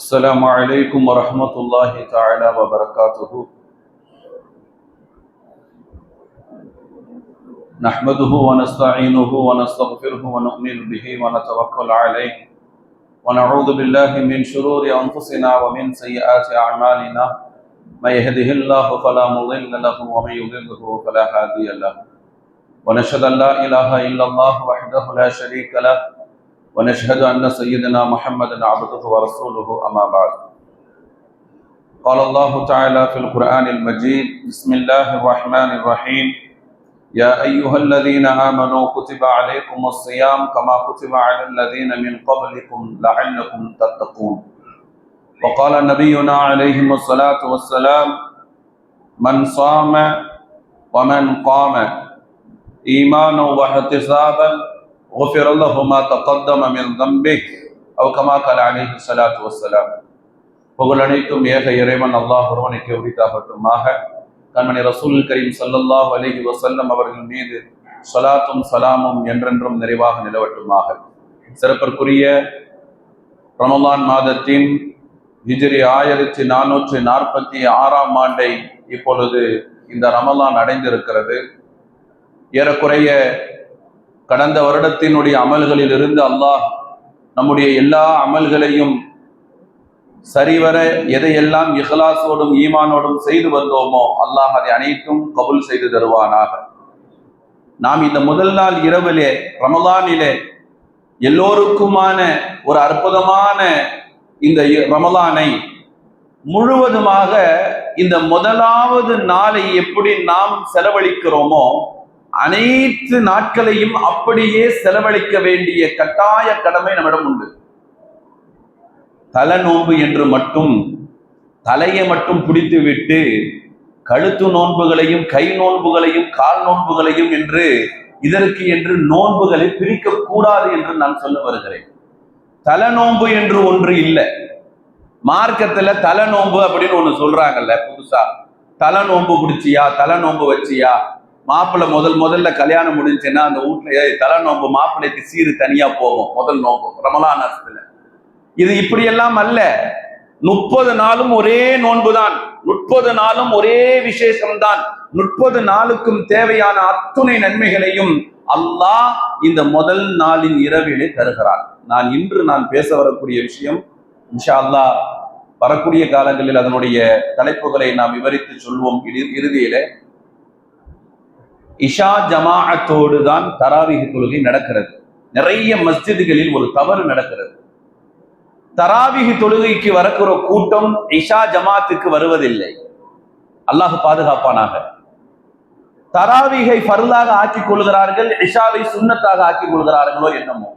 السلام عليكم ورحمة الله تعالى وبركاته. نحمده ونستعينه ونستغفره ونؤمن به ونتوكل عليه. ونعوذ بالله من شرور أنفسنا ومن سيئات أعمالنا. من يهده الله فلا مضل له ومن يضلله فلا هادي له. ونشهد أن لا إله إلا الله وحده لا شريك له. ونشهد أن سيدنا محمدا عبده ورسوله، أما بعد. قال الله تعالى في القرآن المجيد بسم الله الرحمن الرحيم. يا أيها الذين آمنوا كتب عليكم الصيام كما كتب على الذين من قبلكم لعلكم تتقون. وقال نبينا عليه الصلاة والسلام من صام ومن قام إيمانا واحتسابا غفر له ما تقدم من ذنبه أو كما قال عليه الصلاة والسلام புகழ் அனைத்தும் ஏக இறைவன் அல்லாஹ் ஒருவனுக்கு உரித்தாகட்டுமாக கண்மணி ரசூல் கரீம் ஸல்லல்லாஹு அலைஹி வஸல்லம் அவர்கள் மீது ஸலாத்தும் சலாமும் என்றென்றும் நிறைவாக நிலவட்டுமாக சிறப்பிற்குரிய ரமலான் மாதத்தின் ஹிஜ்ரி ஆயிரத்தி நானூற்றி நாற்பத்தி ஆறாம் ஆண்டை இப்பொழுது இந்த ரமலான் அடைந்திருக்கிறது ஏறக்குறைய கடந்த வருடத்தினுடைய அமல்களில் இருந்து அல்லாஹ் நம்முடைய எல்லா அமல்களையும் சரிவர எதையெல்லாம் இஹ்லாஸோடும் ஈமானோடும் செய்து வந்தோமோ அல்லாஹ் அதை அனைத்தும் கபுல் செய்து தருவானாக. நாம் இந்த முதல் நாள் இரவிலே ரமலானிலே எல்லோருக்குமான ஒரு அற்புதமான இந்த ரமலானை முழுவதுமாக இந்த முதலாவது நாளை எப்படி நாம் செலவழிக்கிறோமோ அனைத்து நாட்களையும் அப்படியே செலவழிக்க வேண்டிய கட்டாய கடமை நம்மிடம் உண்டு. தலை நோன்பு என்று மட்டும் தலையை மட்டும் பிடித்து விட்டு கழுத்து நோன்புகளையும் கை நோன்புகளையும் கால் நோன்புகளையும் என்று இதற்கு என்று நோன்புகளை பிரிக்க கூடாது என்று நான் சொல்ல வருகிறேன். தலை நோன்பு என்று ஒன்று இல்லை. மார்க்கத்துல தலை நோன்பு அப்படின்னு ஒண்ணு சொல்றாங்கல்ல புதுசா? தலை நோன்பு பிடிச்சியா? தலை நோன்பு வச்சியா? மாப்பிள்ளை முதல் முதல்ல கல்யாணம் முடிஞ்சுன்னா அந்த வீட்டுல தலை நோம்பு மாப்பிள்ளைக்கு சீரு தனியா போகும் முதல் நோம்பு ரமலான் அரசத்துல இது இப்படியெல்லாம் அல்ல. முப்பது நாளும் ஒரே நோன்புதான். முப்பது நாளும் ஒரே விசேஷம்தான். முப்பது நாளுக்கும் தேவையான அத்துணை நன்மைகளையும் அல்லாஹ் இந்த முதல் நாளின் இரவிலே தருகிறான். நான் இன்று நான் பேச வரக்கூடிய விஷயம் இன்ஷா அல்லாஹ் வரக்கூடிய காலங்களில் அதனுடைய தலைப்புகளை நாம் விவரித்து சொல்வோம். இறு- இறுதியிலே இஷா ஜமாஅத்தோடு தான் தராவிக தொழுகை நடக்கிறது. நிறைய மஸ்ஜிதுகளில் ஒரு தவறு நடக்கிறது. தராவிகி தொழுகைக்கு வரக்கிற கூட்டம் இஷா ஜமாத்துக்கு வருவதில்லை. அல்லாஹ் பாதுகாப்பானாக. தராவிகை பருதாக ஆக்கிக் கொள்கிறார்கள் இஷாவை சுண்ணத்தாக ஆக்கிக் கொள்கிறார்களோ என்னமோ.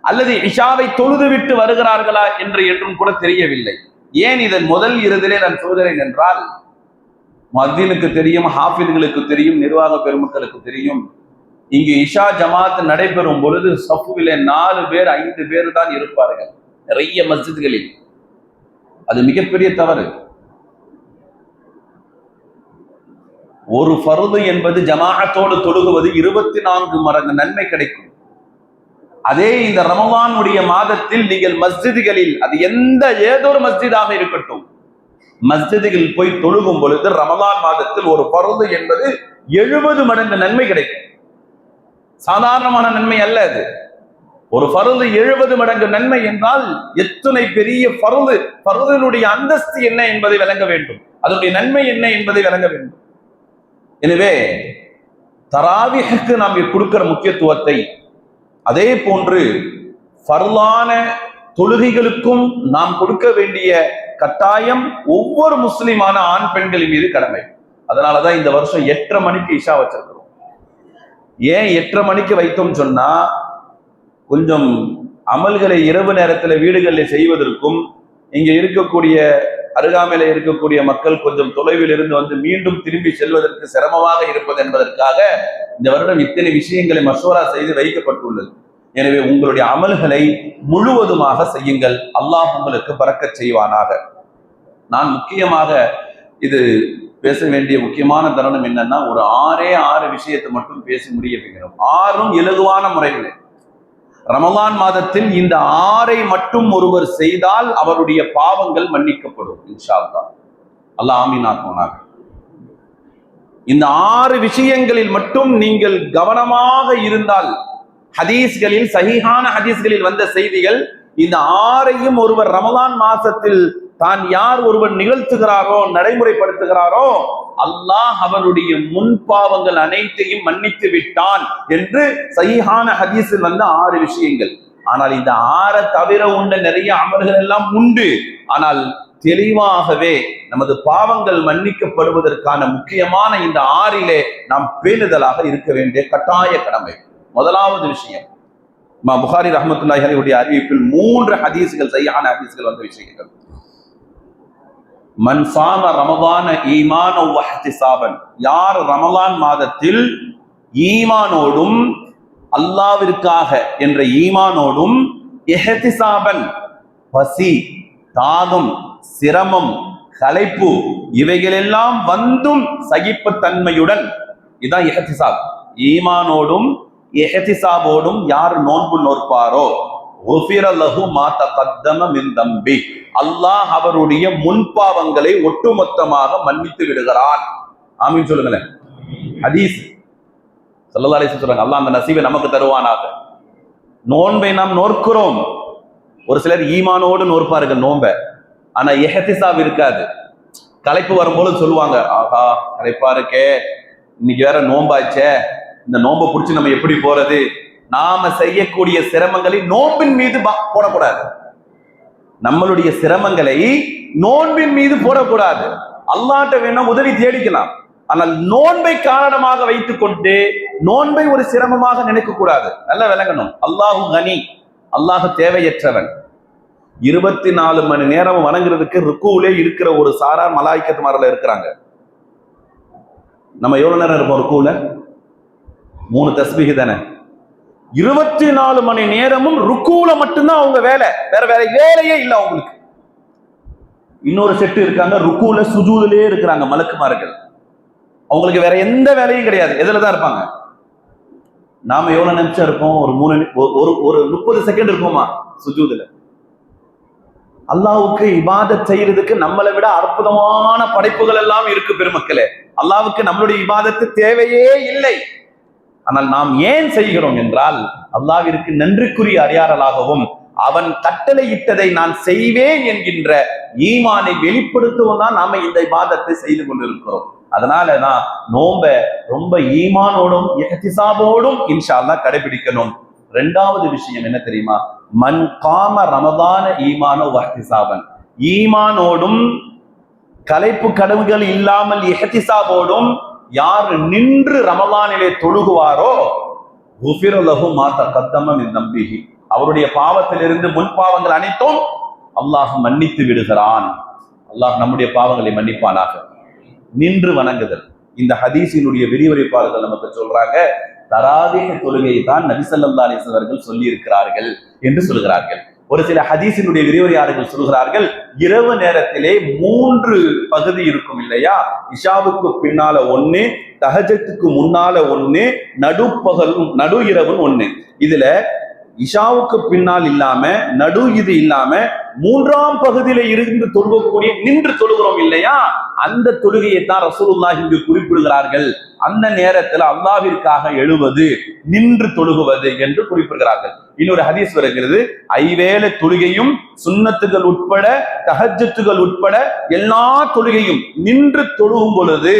அல்லது இஷாவை தொழுது விட்டு வருகிறார்களா என்று என்றும் கூட தெரியவில்லை. ஏன் இதன் முதல் இறுதிலே நான் சொல்கிறேன் என்றால் மத்தியனுக்கு தெரியும் ஹாஃபிதுகளுக்கு தெரியும் நிர்வாக பெருமக்களுக்கு தெரியும். இங்கு இஷா ஜமாத் நடைபெறும் பொழுது சஃபுவிலே நாலு பேர் ஐந்து பேர் தான் இருப்பார்கள். நிறைய மஸ்ஜித்களில். அது மிகப்பெரிய தவறு. ஒரு பருது என்பது ஜமாகத்தோடு தொழுகுவது இருபத்தி நான்கு மடங்கு நன்மை கிடைக்கும். அதே இந்த ரமவானுடைய மாதத்தில் நீங்கள் மஸ்ஜிதுகளில் அது எந்த ஏதோ ஒரு மஸ்ஜிதாக இருக்கட்டும். மஸ்ஜிதில் போய் தொழுகும் பொழுது ரமலான் மாதத்தில் ஒரு பருது என்பது எழுபது மடங்கு நன்மை கிடைக்கும். சாதாரணமான நன்மை அல்ல அது. ஒரு பருது எழுபது மடங்கு நன்மை என்றால் எத்தனை பெரிய பருது பருதினுடைய அந்தஸ்து என்ன என்பதை விளங்க வேண்டும். அதனுடைய நன்மை என்ன என்பதை விளங்க வேண்டும். எனவே தராவிகக்கு நாம் கொடுக்கிற முக்கியத்துவத்தை அதே போன்று ஃபர்லான தொழுகைகளுக்கும் நாம் கொடுக்க வேண்டிய கட்டாயம் ஒவ்வொரு முஸ்லிமான ஆண் பெண்களின் மீது கடமை. அதனாலதான் இந்த வருஷம் எட்டரை மணிக்கு இஷா வச்சிருக்கிறோம். ஏன் எட்டரை மணிக்கு வைத்தோம் சொன்னா கொஞ்சம் அமல்களை இரவு நேரத்தில் வீடுகளில் செய்வதற்கும் இங்க இருக்கக்கூடிய அருகாமையில இருக்கக்கூடிய மக்கள் கொஞ்சம் தொலைவில் இருந்து வந்து மீண்டும் திரும்பி செல்வதற்கு சிரமமாக இருப்பது என்பதற்காக இந்த வருடம் இத்தனை விஷயங்களை மசோரா செய்து வைக்கப்பட்டுள்ளது. எனவே உங்களுடைய அமல்களை முழுவதுமாக செய்யுங்கள். அல்லாஹ் உங்களுக்கு பறக்கச் செய்வானாக. நான் முக்கியமாக இது பேச வேண்டிய முக்கியமான தருணம் என்னன்னா ஒரு ஆறே ஆறு விஷயத்தை மட்டும் பேசி முடிய வைக்கிறோம் ஆறும் இலகுவான முறையில் ரமலான் மாதத்தில் இந்த ஆறை மட்டும் ஒருவர் செய்தால் அவருடைய பாவங்கள் மன்னிக்கப்படும் இன்ஷா அல்லாஹ் அல்லாஹ் ஆமீனாக்குனாக இந்த ஆறு விஷயங்களில் மட்டும் நீங்கள் கவனமாக இருந்தால் ஹதீஸ்களில் சகிஹான ஹதீஸ்களில் வந்த செய்திகள் இந்த ஆறையும் ஒருவர் ரமலான் மாசத்தில் தான் யார் ஒருவர் நிகழ்த்துகிறாரோ நடைமுறைப்படுத்துகிறாரோ அல்லாஹ் அவருடைய முன் பாவங்கள் அனைத்தையும் மன்னித்து விட்டான் என்று சகிஹான ஹதீஸில் வந்த ஆறு விஷயங்கள். ஆனால் இந்த ஆறை தவிர உண்ட நிறைய அமல்கள் எல்லாம் உண்டு. ஆனால் தெளிவாகவே நமது பாவங்கள் மன்னிக்கப்படுவதற்கான முக்கியமான இந்த ஆறிலே நாம் பேணுதலாக இருக்க வேண்டிய கட்டாய கடமை. முதலாவது விஷயம். மா புகாரி ரஹமத்துல்லாஹியுடைய அறிவிப்பில் மூன்று ஹதீஸுகள் சரியான ஹதீஸ்கள் வந்த விஷயங்கள். மன் சாம ரமதான ஈமான சாபன் யார் ரமலான் மாதத்தில் ஈமானோடும் அல்லாவிற்காக என்ற ஈமானோடும் எஹதிசாபன் பசி தாகம் சிரமம் களைப்பு இவைகளெல்லாம் வந்தும் சகிப்பு தன்மையுடன் இதான் எஹதிசாப் ஈமானோடும் எஹதிசாபோடும் யார் நோன்பு நோற்பாரோ? மின் தம்பி. அல்லாஹ் அவருடைய முன்பாவங்களை ஒட்டுமொத்தமாக மன்னித்து விடுகிறான். ஆமின்னு சொல்லுங்களேன். ஹதீஸ். சல்லல்லாஹு அலைஹி சொல்றாங்க. அல்லாஹ் அந்த நசீவை நமக்கு தருவானாக. நோன்பை நாம் நோற்கிறோம். ஒரு சிலர் ஈமானோடு நோற்பார்கள் நோன்பை. ஆனா எஹதிசாப் இருக்காது. களைப்பு வரும்போது சொல்லுவாங்க ஆஹா களைப்பா இருக்கே. இன்னைக்கு வேற நோம்பாச்சே இந்த நோன்பை பிடிச்சி நம்ம எப்படி போறது? நாம செய்யக்கூடிய சிரமங்களை நோன்பின் மீது போடக்கூடாது. நம்மளுடைய சிரமங்களை நோன்பின் மீது போடக்கூடாது. அல்லாட்ட வேணா உதவி தேடிக்கலாம். ஆனால் நோன்பை காரணமாக வைத்துக் கொண்டு நோன்பை ஒரு சிரமமாக நினைக்க கூடாது நல்லா விளங்கணும். அல்லாஹு கனி. அல்லாஹு தேவையற்றவன். இருபத்தி நாலு மணி நேரம் வணங்குறதுக்கு ருக்குவிலே இருக்கிற ஒரு சாரார் மலாய்க்கத்து மாரில் இருக்கிறாங்க. நம்ம எவ்வளவு நேரம் இருப்போம் ருக்குவில்? மூணு தஸ்பிஹி தானே? இருபத்தி நாலு மணி நேரமும் ருக்குல மட்டும்தான் அவங்க வேலை. வேற வேற வேலையே இல்லை அவங்களுக்கு. இன்னொரு செட்டு இருக்காங்க ருக்குல சுஜூதிலே இருக்கிறாங்க மலக்குமார்கள். அவங்களுக்கு வேற எந்த வேலையும் கிடையாது. எதுல தான் இருப்பாங்க? நாம எவ்வளவு நிமிஷம் இருப்போம்? ஒரு மூணு ஒரு ஒரு முப்பது செகண்ட் இருப்போமா? சுஜூதுல. அல்லாவுக்கு இபாதத் செய்யறதுக்கு நம்மளை விட அற்புதமான படைப்புகள் எல்லாம் இருக்கு பெருமக்களே. அல்லாவுக்கு நம்மளுடைய இபாதத்து தேவையே இல்லை. ஆனால் நாம் ஏன் செய்கிறோம் என்றால் அல்லாவிற்கு நன்றிக்குரிய அடையாளலாகவும் அவன் கட்டளையிட்டதை நான் செய்வேன் என்கின்ற ஈமானை வெளிப்படுத்தவும் தான் நாம இந்த மாதத்தை செய்து கொண்டிருக்கிறோம். அதனால நான் நோம்ப ரொம்ப ஈமானோடும் எஹ்திசாபோடும் இன்ஷால்லா கடைபிடிக்கணும். ரெண்டாவது விஷயம் என்ன தெரியுமா? மண் காம ரமதான ஈமானோ வஹ்திசாபன். ஈமானோடும் கலைப்பு கடவுகள் இல்லாமல் எஹ்திசாபோடும் யார் நின்று ரமலானிலே தொழுகுவாரோ உபிரலகு மாத்த கத்தமம் நம்பிகி அவருடைய பாவத்திலிருந்து முன் பாவங்கள் அனைத்தும் அல்லாஹ் மன்னித்து விடுகிறான். அல்லாஹ் நம்முடைய பாவங்களை மன்னிப்பானாக. நின்று வணங்குதல். இந்த ஹதீஸினுடைய விரிவுரைப்பாளர்கள் நமக்கு சொல்றாங்க தராதீக தொழுகையை தான் நபிசல்லா அலிஸ்வர்கள் சொல்லி இருக்கிறார்கள் என்று சொல்கிறார்கள். ஒரு சில ஹதீஸினுடைய விரிவுரையாளர்கள் சொல்கிறார்கள் இரவு நேரத்திலே மூன்று பகுதி இருக்கும் இல்லையா? இஷாவுக்கு பின்னால ஒண்ணு தஹஜத்துக்கு முன்னால ஒண்ணு நடுப்பகலும் நடு இரவும் ஒண்ணு. இதுல இஷாவுக்கு பின்னால் இல்லாம நடு இது இல்லாம மூன்றாம் பகுதியில இருந்து தொழுகக்கூடிய நின்று தொழுகிறோம் இல்லையா? அந்த தொழுகையை தான் ரசூலுல்லாஹ் இங்கு குறிப்பிடுகிறார்கள். அந்த நேரத்தில் அல்லாவிற்காக எழுவது நின்று தொழுகுவது என்று குறிப்பிடுகிறார்கள். இன்னொரு ஹதீஸ் வருகிறது. ஐவேளை தொழுகையும் சுண்ணத்துகள் உட்பட தஹஜத்துகள் உட்பட எல்லா தொழுகையும் நின்று தொழுகும் பொழுது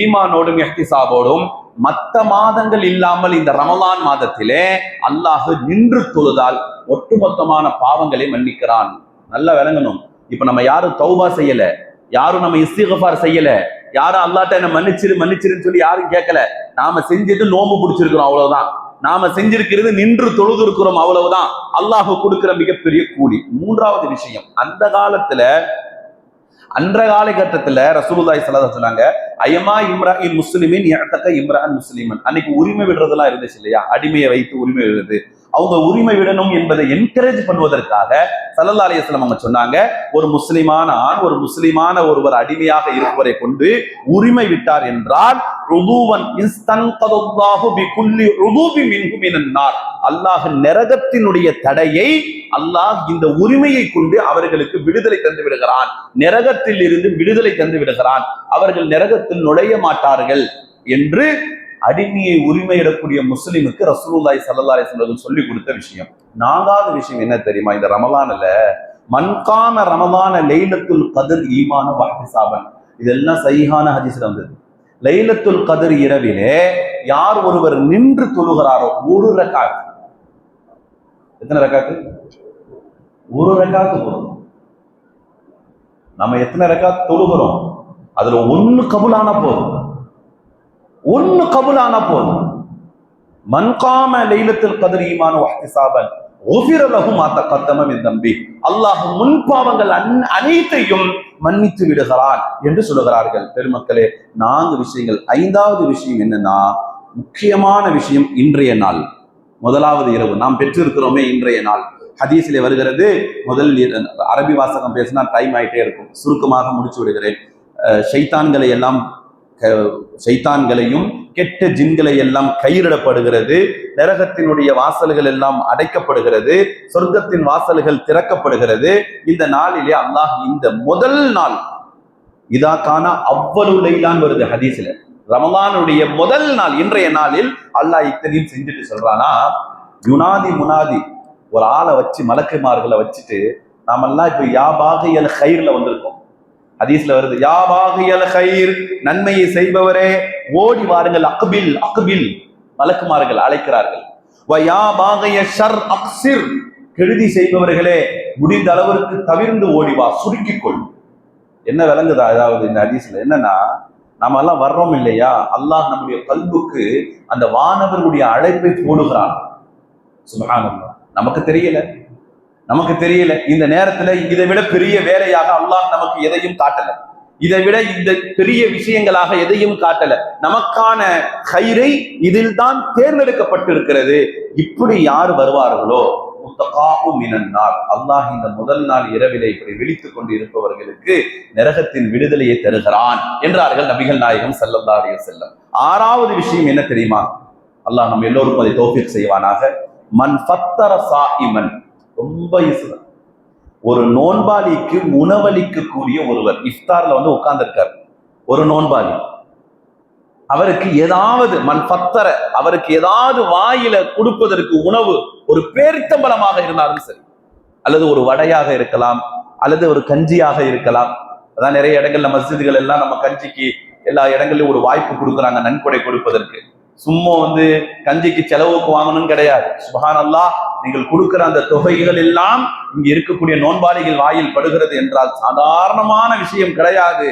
ஈமானோடும் எஹ்திசாபோடும் மத்த மாதங்கள் இல்லாமல் இந்த ரமலான் மாதத்திலே அல்லாஹ் நின்று தொழுதால் ஒட்டுமொத்தமான பாவங்களை மன்னிக்கிறான். நல்லா விளங்கணும். இப்ப நம்ம யாரும் தௌபா செய்யல. யாரும் நம்ம இஸ்திகபார் செய்யல. யாரும் அல்லாட்ட என்ன மன்னிச்சிரு மன்னிச்சிருன்னு சொல்லி யாரும் கேட்கல. நாம செஞ்சது நோம்பு பிடிச்சிருக்கிறோம் அவ்வளவுதான். நாம செஞ்சிருக்கிறது நின்று தொழுது இருக்கிறோம் அவ்வளவுதான். அல்லாஹ் கொடுக்கிற மிகப்பெரிய கூலி. மூன்றாவது விஷயம் அந்த காலத்துல அன்ற காலகட்டத்தில் ரசூலுல்லாய் ஸல்லல்லாஹு சொன்னாங்க ஐயமா இம்ரான் முஸ்லிமின் இஅத்தக இம்ரான் முஸ்லிமன். அன்னைக்கு உரிமை விடுறதெல்லாம் இருந்துச்சு இல்லையா? அடிமையை வைத்து உரிமை விடுறது. அவங்க உரிமை விடணும் என்பதை என்கரேஜ் பண்ணுவதற்காக சல்லல்லா அலிஸ்லாம் அவங்க சொன்னாங்க. ஒரு முஸ்லிமான ஆண் ஒரு முஸ்லிமான ஒருவர் அடிமையாக இருப்பவரை கொண்டு உரிமை விட்டார் என்றால் அல்லாஹ் நரகத்தினுடைய தடையை அல்லாஹ் இந்த உரிமையை கொண்டு அவர்களுக்கு விடுதலை தந்து விடுகிறான். நரகத்தில் இருந்து விடுதலை தந்து விடுகிறான். அவர்கள் நரகத்தில் நுழைய மாட்டார்கள் என்று அடிமையை உரிமையிடக்கூடிய முஸ்லிமுக்கு முஸ்லீமுக்கு ஸல்லல்லாஹு அலைஹி வஸல்லம் சொல்லி கொடுத்த விஷயம். நான்காவது விஷயம் என்ன தெரியுமா? இந்த ரமலான்ல மன்கான ரமலான லைலத்துல் கதிர் ஈமான வாஹிசாபன் இதெல்லாம் சைஹான ஹதீஸ்ல வந்தது. லைலத்துல் கதிர் இரவிலே யார் ஒருவர் நின்று தொழுகிறாரோ ஒரு ரகாத் எத்தனை ரகாத்து ஒரு ரகாத்து போதும் நம்ம எத்தனை ரகாத் தொழுகிறோம்? அதுல ஒன்னு கபுலான போதும். ஒன்னு கபுலான போதும். மன்காம லைலத்துல் கதிர் ஈமான என் தம்பி. அல்லாஹ் முன் பாவங்கள் அனைத்தையும் மன்னித்து விடுகிறான் என்று சொல்லுகிறார்கள். பெருமக்களே நான்கு விஷயங்கள். ஐந்தாவது விஷயம் என்னன்னா முக்கியமான விஷயம் இன்றைய நாள். முதலாவது இரவு. நாம் பெற்றிருக்கிறோமே இன்றைய நாள். ஹதீஸிலே வருகிறது முதல் அரபி வாசகம் பேசினா டைம் ஆயிட்டே இருக்கும். சுருக்கமாக முடிச்சு விடுகிறேன். சைத்தான்களை எல்லாம் சைத்தான்களையும் கெட்ட ஜின்களை எல்லாம் கையிடப்படுகிறது நரகத்தினுடைய வாசல்கள் எல்லாம் அடைக்கப்படுகிறது. சொர்க்கத்தின் வாசல்கள் திறக்கப்படுகிறது. இந்த நாளிலே அல்லாஹ் இந்த முதல் நாள். இதாக்கான அவ்வளவு லைலான் வருது ஹதீஸ்ல. ரமலானுடைய முதல் நாள் இன்றைய நாளில் அல்லாஹ் இத்தனையும் செஞ்சுட்டு சொல்றானா யுனாதி முனாதி ஒரு ஆளை வச்சு மலக்குமார்களை வச்சுட்டு நாமெல்லாம் இப்ப யாபாகையல் ஹைர்ல வந்திருக்கோம். ஹதீஸ்ல வருது யாவாகியல் ஹைர் நன்மையை செய்பவரே ஓடி வாருங்கள் அக்பில் அக்பில். மலக்குமார்கள் அழைக்கிறார்கள். வயாபாகிய ஷர் அக்சிர் கெடுதி செய்பவர்களே முடிந்த அளவிற்கு தவிர்ந்து ஓடிவா சுருக்கிக்கொள் என்ன விளங்குதா அதாவது இந்த ஹதீஸ்ல? என்னன்னா நம்ம எல்லாம் வர்றோம் இல்லையா? அல்லாஹ் நம்முடைய கல்புக்கு அந்த வானவர்களுடைய அழைப்பை போடுகிறான். சுபஹானல்லாஹ். நமக்கு தெரியல. நமக்கு தெரியல. இந்த நேரத்துல இதை விட பெரிய வேலையாக அல்லாஹ் நமக்கு எதையும் காட்டல. இதை விட இந்த பெரிய விஷயங்களாக எதையும் காட்டல. நமக்கான கயிறை இதில் தான் தேர்ந்தெடுக்கப்பட்டிருக்கிறது. இப்படி யார் வருவார்களோ? மினன்னார் அல்லாஹ் இந்த முதல் நாள் இரவிலே இப்படி விழித்துக் கொண்டு இருப்பவர்களுக்கு நரகத்தின் விடுதலையை தருகிறான் என்றார்கள் நபிகள் நாயகம் செல்லந்தாரிய செல்லம் ஆறாவது விஷயம் என்ன தெரியுமா? அல்லாஹ் நம்ம எல்லோருக்கும் அதை தோஃபிக் செய்வானாக. மன் பத்தர சாஇமன் ரொம்ப ஈஸிதான் ஒரு நோன்பாளிக்கு உணவளிக்கக்கூடிய ஒருவர் இஃப்தார்ல வந்து உட்கார்ந்துருக்கார். ஒரு நோன்பாளி அவருக்கு ஏதாவது மண் பத்தர அவருக்கு ஏதாவது வாயில கொடுப்பதற்கு உணவு ஒரு பேரித்தம்பலமாக இருந்தாலும் சரி அல்லது ஒரு வடையாக இருக்கலாம் அல்லது ஒரு கஞ்சியாக இருக்கலாம். அதான் நிறைய இடங்கள்ல மசிதிகள் எல்லாம் நம்ம கஞ்சிக்கு எல்லா இடங்கள்லயும் ஒரு வாய்ப்பு கொடுக்குறாங்க நன்கொடை கொடுப்பதற்கு. சும்மா வந்து கஞ்சிக்கு செலவுக்கு வாங்கணும்னு கிடையாது. சுபஹானல்லா நீங்கள் கொடுக்கிற அந்த தொகைகள் எல்லாம் இங்க இருக்கக்கூடிய நோன்பாளிகள் வாயில் படுகிறது என்றால் சாதாரணமான விஷயம் கிடையாது.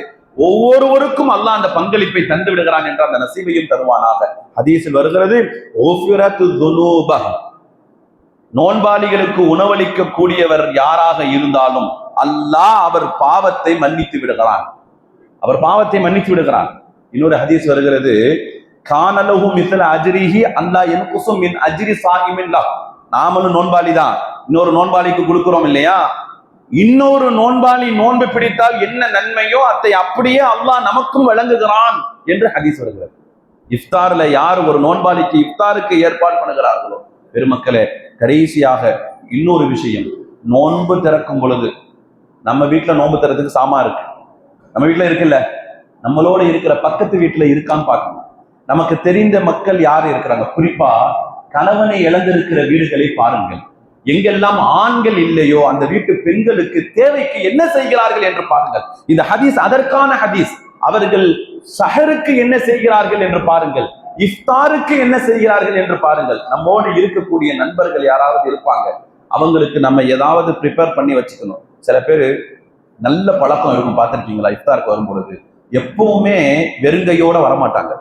ஒவ்வொருவருக்கும் அல்லாஹ் அந்த பங்களிப்பை தந்து விடுகிறான் என்ற அந்த நசீபையும் தருவானாக. ஹதீஸில் வருகிறது நோன்பாளிகளுக்கு உணவளிக்க கூடியவர் யாராக இருந்தாலும் அல்லாஹ் அவர் பாவத்தை மன்னித்து விடுகிறான். அவர் பாவத்தை மன்னித்து விடுகிறான். இன்னொரு ஹதீஸ் வருகிறது கானலகு மிசல் அஜரிஹி அல்லா என் குசும் மின் அஜிரி சாஹிமில்லா நாமளும் நோன்பாளி தான். இன்னொரு நோன்பாளிக்கு கொடுக்குறோம் இல்லையா? இன்னொரு நோன்பாளி நோன்பு பிடித்தால் என்ன நன்மையோ அதை அப்படியே அல்லாஹ் நமக்கும் வழங்குகிறான் என்று ஹதீஸ் வருகிறது. இஃப்தார்ல யார் ஒரு நோன்பாளிக்கு இஃப்தாருக்கு ஏற்பாடு பண்ணுகிறார்களோ? பெருமக்களே கடைசியாக இன்னொரு விஷயம். நோன்பு திறக்கும் பொழுது நம்ம வீட்டில் நோன்பு திறத்துக்கு சாமா இருக்கு. நம்ம வீட்டில் இருக்குல்ல? நம்மளோட இருக்கிற பக்கத்து வீட்டில் இருக்கான்னு பார்க்கணும். நமக்கு தெரிந்த மக்கள் யார் இருக்கிறாங்க? குறிப்பா கணவனை இழந்திருக்கிற வீடுகளை பாருங்கள். எங்கெல்லாம் ஆண்கள் இல்லையோ அந்த வீட்டு பெண்களுக்கு தேவைக்கு என்ன செய்கிறார்கள் என்று பாருங்கள். இந்த ஹதீஸ் அதற்கான ஹதீஸ். அவர்கள் சஹருக்கு என்ன செய்கிறார்கள் என்று பாருங்கள். இஃப்தாருக்கு என்ன செய்கிறார்கள் என்று பாருங்கள். நம்மோடு இருக்கக்கூடிய நண்பர்கள் யாராவது இருப்பாங்க. அவங்களுக்கு நம்ம ஏதாவது ப்ரிப்பேர் பண்ணி வச்சுக்கணும். சில பேர் நல்ல பழக்கம் இருக்கும். பார்த்துருக்கீங்களா? இஃப்தாருக்கு வரும்பொழுது. எப்பவுமே வெறுங்கையோட வரமாட்டாங்க.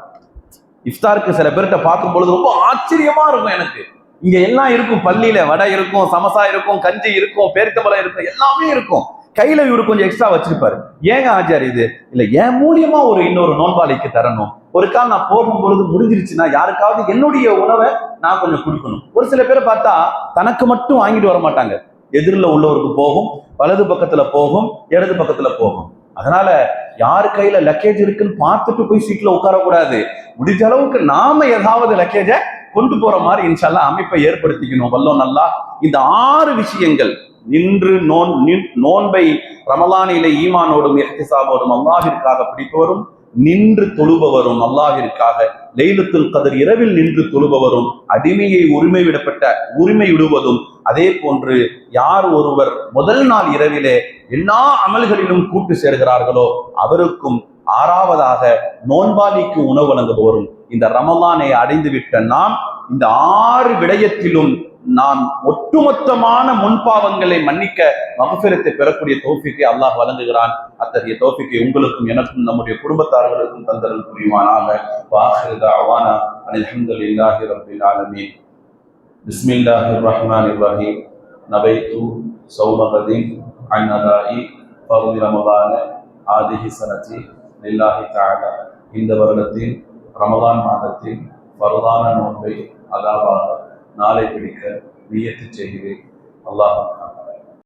இஃப்தாருக்கு சில பேர்கிட்ட பார்க்கும் பொழுது ரொம்ப ஆச்சரியமா இருக்கும் எனக்கு. இங்க எல்லாம் இருக்கும்? பள்ளியில வடை இருக்கும் சமசா இருக்கும் கஞ்சி இருக்கும் பேரித்தம்பளம் இருக்கும் எல்லாமே இருக்கும். கையில இவரு கொஞ்சம் எக்ஸ்ட்ரா வச்சிருப்பாரு. ஏங்க ஆச்சார் இது? இல்ல என் மூலியமா ஒரு இன்னொரு நோன்பாளிக்கு தரணும். ஒரு கால் நான் போகும் பொழுது முடிஞ்சிருச்சுன்னா யாருக்காவது என்னுடைய உணவை நான் கொஞ்சம் கொடுக்கணும். ஒரு சில பேரை பார்த்தா தனக்கு மட்டும் வாங்கிட்டு வர மாட்டாங்க. எதிரில் உள்ளவருக்கு போகும் வலது பக்கத்துல போகும் இடது பக்கத்துல போகும். அதனால யார் கையில லக்கேஜ் இருக்குன்னு பார்த்துட்டு போய் சீட்ல உட்காரக்கூடாது. முடிஞ்ச அளவுக்கு நாம ஏதாவது லக்கேஜை கொண்டு போற மாதிரி இன்ஷால்லா அமைப்பை ஏற்படுத்திக்கணும். வல்லோ நல்லா இந்த ஆறு விஷயங்கள் நின்று நோன் நின்- நோன்பை ரமலானிலே ஈமானோடும் எஹ்திசாபோடும் அல்லாஹிற்காக பிடிப்பவரும் நின்று தொழுபவரும் அல்லாஹிற்காக லைலத்துல் கதர் இரவில் நின்று தொழுபவரும் அடிமையை உரிமை விடப்பட்ட உரிமை விடுவதும் அதே போன்று யார் ஒருவர் முதல் நாள் இரவிலே எல்லா அமல்களிலும் கூட்டு சேர்கிறார்களோ அவருக்கும் ஆறாவதாக நோன்பாலிக்கு உணவு வழங்குபவரும் இந்த ரமலானை அடைந்துவிட்ட நாம் இந்த ஆறு விடயத்திலும் நான் ஒட்டுமொத்தமான முன்பாவங்களை மன்னிக்க மகபிரத்தை பெறக்கூடிய தோஃபிக்கை அல்லாஹ் வழங்குகிறான். அத்தகைய தோஃபிக்கை உங்களுக்கும் எனக்கும் நம்முடைய குடும்பத்தார்களுக்கும் தந்தரல் புரிவானாக. வாஹிரு தாவானா அல்ஹம்துலில்லாஹி ரப்பில் ஆலமீன். பிஸ்மில்லாஹிர் ரஹ்மானிர் ரஹீம். நபைத்து சௌமகதின் அன்னதாயி ஃபர்தி ரமதான. ஆதிஹி சனதி. லில்லாஹி தஆலா. இந்த வருடத்தின் ரமதான் மாதத்தின் ஃபர்தான நோன்பை அதாவாக நாளை பிடிக்க நியத்து செய்கிறேன். அல்லாஹ்